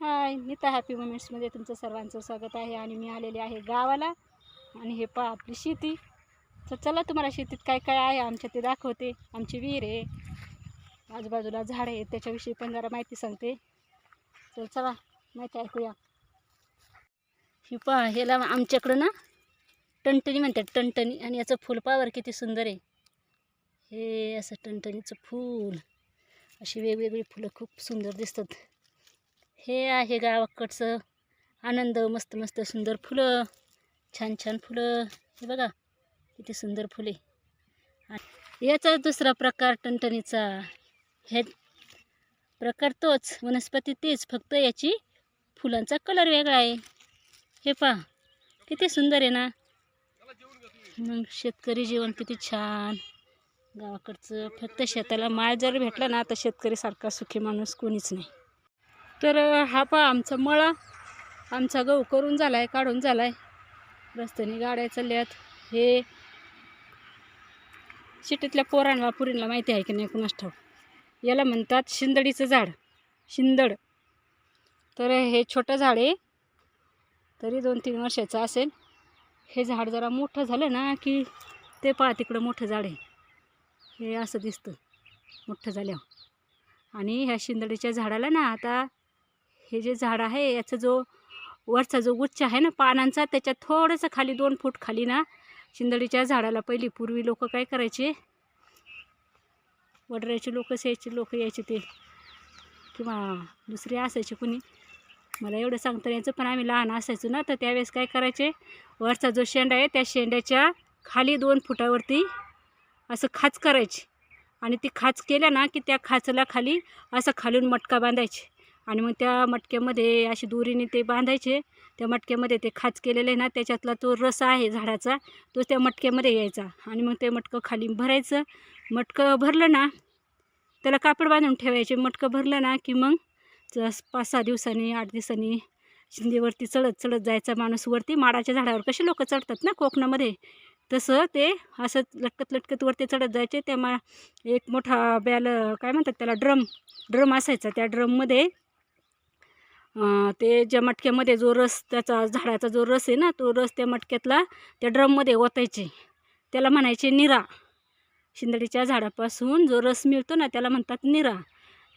हाय तर हॅपी मुमेंट्समध्ये तुमचं सर्वांचं स्वागत आहे आणि मी आलेले आहे गावाला. आणि हे पहा आपली शेती. तर चला तुम्हाला शेतीत काय काय आहे आमच्या ते दाखवते. आमची विहीर आहे. आजूबाजूला झाडं आहेत त्याच्याविषयी पण जरा माहिती सांगते. तर चला माहिती ऐकूया. ही पहा ह्याला आमच्याकडं ना टणटणी म्हणतात टणटणी. आणि याचं फुलपावर किती सुंदर आहे. हे असं टणटणीचं फूल. अशी वेगवेगळी फुलं खूप सुंदर दिसतात. हे आहे गावाकडचं आनंद मस्त मस्त सुंदर फुलं छान छान फुलं. हे बघा किती सुंदर फुले. याचा दुसरा प्रकार टणटणीचा. हे प्रकार तोच वनस्पती तेच फक्त याची फुलांचा कलर वेगळा आहे. हे पहा किती सुंदर आहे ना. मग शेतकरी जीवन किती छान. गावाकडचं फक्त शेताला माळ जर भेटला ना तर शेतकरीसारखा सुखी माणूस कोणीच नाही. तर हा पहा आमचा मळा. आमचा गहू करून झाला आहे काढून झाला आहे रस्त्याने गाड्या चालल्यात. हे शिटीतल्या पोरांना पुरींना माहिती आहे की नाही कुणास ठाऊ याला म्हणतात शिंदडीचं झाड. शिंदड. तर हे छोटं झाड आहे. तरी दोन तीन वर्षाचं असेल. हे झाड जरा मोठं झालं ना की ते पहा तिकडं मोठं झाड आहे. हे असं दिसतं. मोठं झाल्यावर. आणि ह्या शिंदडीच्या झाडाला ना आता हे जे झाड आहे याचा जो वरचा जो गुच्छ आहे ना पानांचा त्याच्यात थोडंसं खाली दोन फूट खाली ना शिंदडीच्या झाडाला पहिली पूर्वी लोक काय करायचे? वडरायचे लोक यायचे लोक यायचे ते. किंवा दुसरे असायचे कुणी? मला एवढं सांगता यायचं पण आम्ही लहान असायचो ना तर त्यावेळेस काय करायचे? वरचा जो शेंडा आहे त्या शेंड्याच्या खाली दोन फुटावरती असं खाच करायची. आणि ती खाच केल्या ना की त्या खाचला खाली असं खालून मटका बांधायची. आणि मग त्या मटक्यामध्ये अशी दोरीने ते बांधायचे. त्या मटक्यामध्ये ते खाच केलेलं आहे ना त्याच्यातला तो रस आहे झाडाचा तो त्या मटक्यामध्ये यायचा. आणि मग ते मटकं खाली भरायचं. मटकं भरलं ना त्याला कापड बांधून ठेवायचे. मटकं भरलं ना की मग जस पाच सहा दिवसांनी आठ दिवसांनी शिंदेवरती चढत चढत जायचा माणूस वरती. माडाच्या झाडावर कसे लोक चढतात ना कोकणामध्ये. तसं ते असं लटकत लटकत वरती चढत जायचे. त्या मा एक मोठा बॅल काय म्हणतात त्याला ड्रम ड्रम असायचा. त्या ड्रममध्ये ते ज्या मटक्यामध्ये जो रस त्याचा झाडाचा जो रस आहे ना तो रस त्या मटक्यातला त्या ड्रममध्ये ओतायचे. त्याला म्हणायचे निरा. शिंदडीच्या झाडापासून जो रस मिळतो ना त्याला म्हणतात निरा.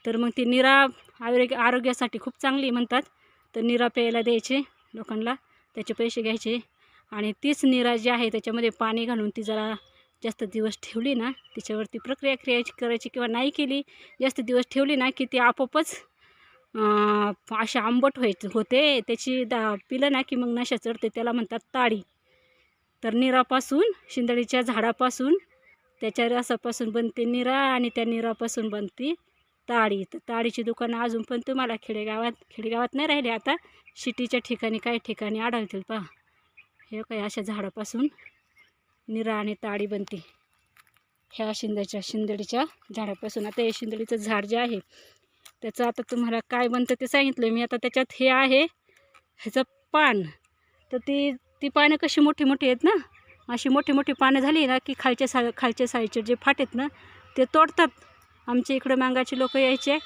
तर मग ती निरा आरोग्य आरोग्यासाठी खूप चांगली म्हणतात. तर निरा प्यायला द्यायचे लोकांना त्याचे पैसे घ्यायचे. आणि तीच निरा जी आहे त्याच्यामध्ये पाणी घालून ती जरा जास्त दिवस ठेवली ना तिच्यावरती प्रक्रिया क्रियाची करायची किंवा नाही केली जास्त दिवस ठेवली ना की ती आपोआपच असे आंबट व्हायचे होते. त्याची दा पिलं ना की मग नशा चढते त्याला म्हणतात ताडी. तर निरापासून शिंदडीच्या झाडापासून त्याच्या रसापासून बनते निरा आणि त्या निरापासून बनते ताडी. तर ताडीची दुकानं अजून पण तुम्हाला खेडेगावात खेडेगावात नाही राहिले आता. सिटीच्या ठिकाणी काही ठिकाणी आढळतील पहा. हे काय अशा झाडापासून निरा आणि ताडी बनते. ह्या शिंदाच्या शिंदडीच्या झाडापासून. आता हे शिंदडीचं झाड जे आहे त्याचं आता तुम्हाला काय बनतं ते सांगितलं मी. आता त्याच्यात हे आहे ह्याचं पान. तर ती ती पानं कशी मोठी मोठी आहेत ना अशी मोठी मोठी पानं झाली ना की खालच्या सा खालच्या साईडचे जे फाट आहेत ना ते तोडतात. आमच्या इकडं मांगाचे लोक यायचे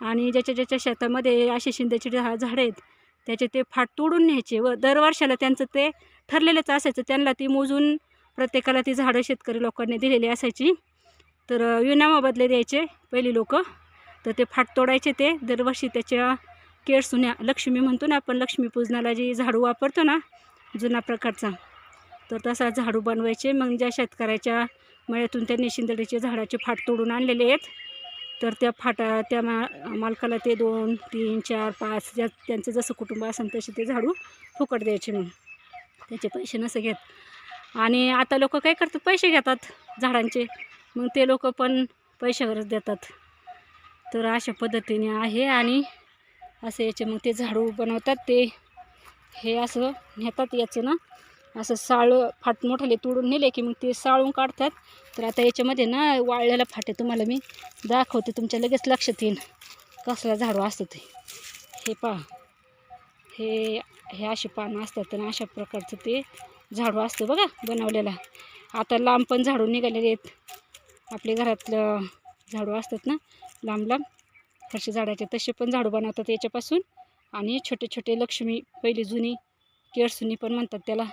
आणि ज्याच्या ज्याच्या शेतामध्ये असे शिंद्याचे झा झाडं आहेत त्याचे ते फाट तोडून न्यायचे व दरवर्षाला त्यांचं ते ठरलेलंच असायचं. त्यांना ती मोजून प्रत्येकाला ती झाडं शेतकरी लोकांनी दिलेली असायची. तर विनामाबदले द्यायचे पहिली लोकं. तर ते फाट तोडायचे ते. दरवर्षी त्याच्या केळसुन्या लक्ष्मी म्हणतो ना आपण लक्ष्मीपूजनाला जी झाडू वापरतो ना जुना प्रकारचा तर तसा झाडू बनवायचे. मग ज्या शेतकऱ्याच्या मळ्यातून त्यांनी शिंदडीचे झाडाचे फाट तोडून आणलेले आहेत तर त्या फाटा त्या मा मालकाला ते दोन तीन चार पाच ज्या त्यांचं जसं कुटुंब असेल तसे ते झाडू फुकट द्यायचे मग. त्याचे पैसे नसे घेत. आणि आता लोक काय करतात? पैसे घेतात झाडांचे. मग ते लोक पण पैशावरच देतात. तर अशा पद्धतीने आहे आणि असं याचे मग ते झाडू बनवतात ते हे असं नेतात याचं ना. असं साळं फाट मोठाले तोडून नेले की मग ते साळून काढतात. तर आता याच्यामध्ये ना वाळलेला फाटे तुम्हाला मी दाखवते तुमच्या लगेच लक्षात येईल कसला झाडू असतं ते. हे पहा. हे हे असे पानं असतात आणि अशा प्रकारचं ते झाडू असतं बघा बनवलेला. आता लांब पण झाडू निघालेले आहेत. आपल्या घरातलं झाडू असतात ना लांब लांब. फरशी झाडाचे तसे पण झाडू बनवतात याच्यापासून. आणि छोटे छोटे लक्ष्मी पहिली जुनी केळसुनी पण म्हणतात त्याला.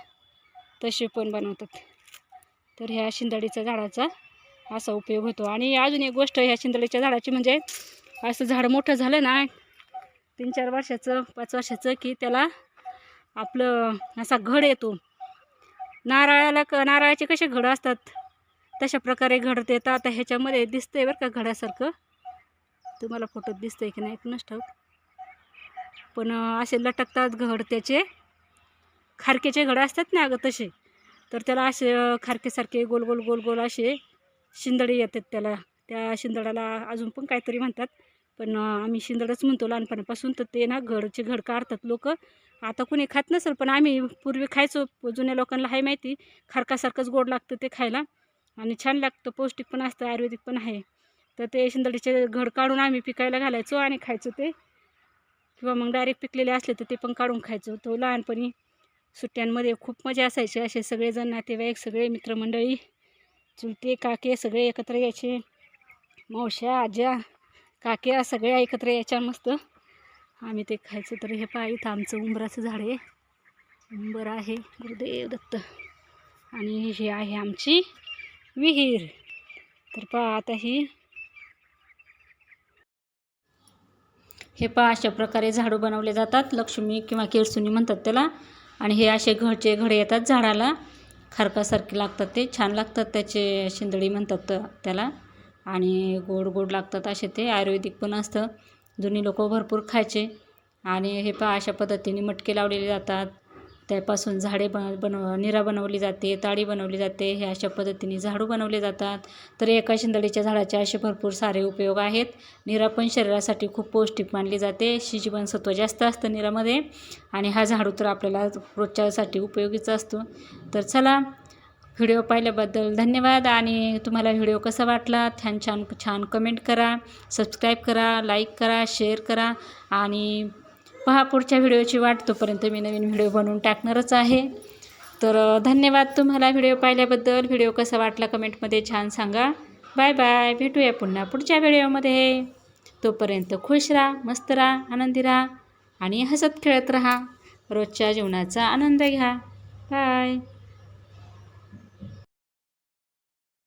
तसे पण बनवतात. तर ह्या शिंदडीच्या झाडाचा असा उपयोग होतो. आणि अजून एक गोष्ट ह्या शिंदडीच्या झाडाची म्हणजे असं झाड मोठं झालं ना तीन चार वर्षाचं पाच वर्षाचं की त्याला आपलं असा घड येतो. नारळाला क नारळाचे कसे घड असतात? तशा प्रकारे घड येतात आता ह्याच्यामध्ये दिसतंय बरं का घडासारखं तुम्हाला फोटोत दिसतं आहे की नाही कुणास ठाऊक. पण असे लटकतात घड त्याचे. खारकेचे घड असतात ना अगं तसे. तर त्याला असे खारकेसारखे गोल गोल गोल गोल असे शिंदडे येतात त्याला. त्या शिंदडाला अजून पण काहीतरी म्हणतात. पण आम्ही शिंदडच म्हणतो लहानपणापासून. तर ते ना घडचे घड काढतात लोक. आता कुणी खात नसेल पण आम्ही पूर्वी खायचो. जुन्या लोकांना आहे माहिती. खारकासारखंच गोड लागतं ते खायला. आणि छान लागतं. पौष्टिक पण असतं. आयुर्वेदिक पण आहे. तर ते शिंदडीचे घड काढून आम्ही पिकायला घालायचो आणि खायचो ते. किंवा मग डायरेक्ट पिकलेले असले तर ते पण काढून खायचो. तो लहानपणी सुट्ट्यांमध्ये खूप मजा असायची. असे सगळेजण नातेवाईक सगळे मित्रमंडळी चुलते काके सगळे एकत्र यायचे. मावश्या आज्या काक्या सगळ्या एकत्र यायच्या मस्त. आम्ही ते खायचो. तर हे पहा इथं आमचं उंबराचं झाड आहे. उंबर आहे. गुरुदेव दत्त. आणि ही आहे आमची विहीर. तर पहा आता ही हे पहा अशा प्रकारे झाडू बनवले जातात. लक्ष्मी किंवा केळसुनी म्हणतात त्याला. आणि हे असे घरचे घडे येतात झाडाला. खारकासारखे लागतात ते. छान लागतात त्याचे शिंदडी म्हणतात त्याला. आणि गोड गोड लागतात असे ते. आयुर्वेदिक पण असतं. जुनी लोक भरपूर खायचे. आणि हे पहा अशा पद्धतीने मटके लावलेले जातात. त्यापासून झाडे बन बनव निरा बनवली जाते ताडी बनवली जाते हे अशा पद्धतीने झाडू बनवले जातात. तर एका शिंदळीच्या झाडाचे असे भरपूर सारे उपयोग आहेत. निरा पण शरीरासाठी खूप पौष्टिक मानली जाते. शिजीवनसत्व जास्त असतं निरामध्ये आणि हा झाडू तर आपल्याला रोजच्यासाठी उपयोगीचा असतो. तर चला व्हिडिओ पाहिल्याबद्दल धन्यवाद आणि तुम्हाला व्हिडिओ कसा वाटला? छान छान छान कमेंट करा सबस्क्राईब करा लाईक करा शेअर करा आणि पहा पुढच्या व्हिडिओची वाट तोपर्यंत मी नवीन व्हिडिओ बनवून टाकणारच आहे. तर धन्यवाद तुम्हाला व्हिडिओ पाहिल्याबद्दल. व्हिडिओ कसा वाटला कमेंटमध्ये छान सांगा. Bye bye. भेटूया पुन्हा पुढच्या व्हिडिओमध्ये. तोपर्यंत खुश राहा मस्त राहा आनंदी राहा आणि हसत खेळत राहा. रोजच्या जीवनाचा आनंद घ्या. बाय.